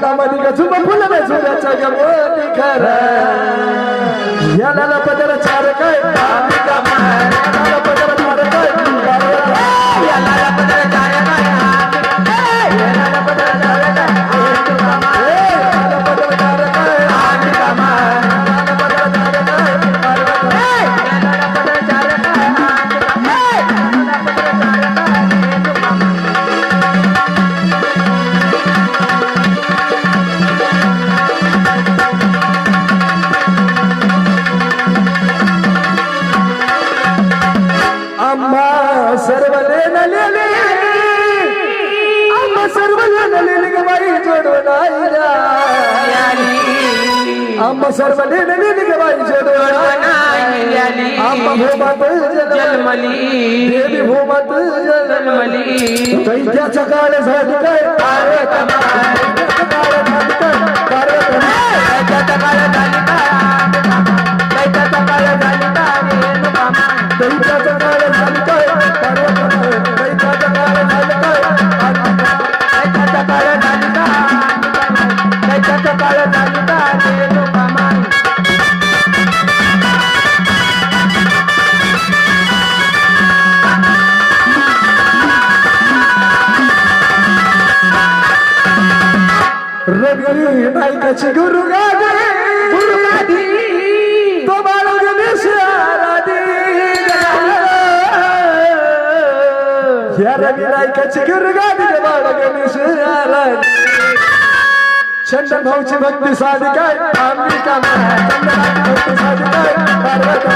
कानामध्ये का झुम फुल नाही झुम्याच्या गमती खरं याला पदर जोडून आईला आम्हा सर्व लेनलेले ग बाई जोडून आम्हा भोमात जन्मली. देवी भोमात जन्मली दैत्याचा काळ झाली काय काळ झाली काय रवी गुरु गादी गुरु गादी तो बाळू गणेश आराधी. या रवी नायकाची गुरु गादी गणेश चंदन भाऊची भक्ती साधी काय अंबिका माय चंदनाची भक्ती साधी काय Parvati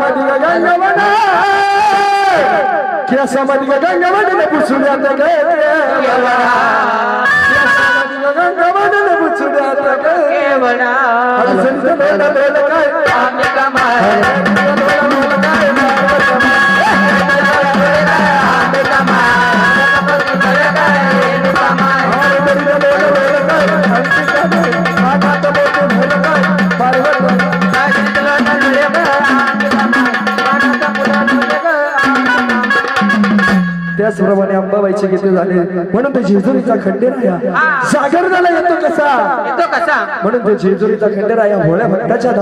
madiga ganga mane kiasa madiga ganga mane ne puchu de ate ke bana ganga mane ne puchu de ate ke bana hal sindh mein na bel kai त्याचप्रमाणे अंबाबाईचे गीते झाले? म्हणून ते जेजुरीचा खंडेराया. सागर झाला येतो कसा? तो कसा? म्हणून ते जेजुरीचा खंडेराया भोळ्या भक्ताच्या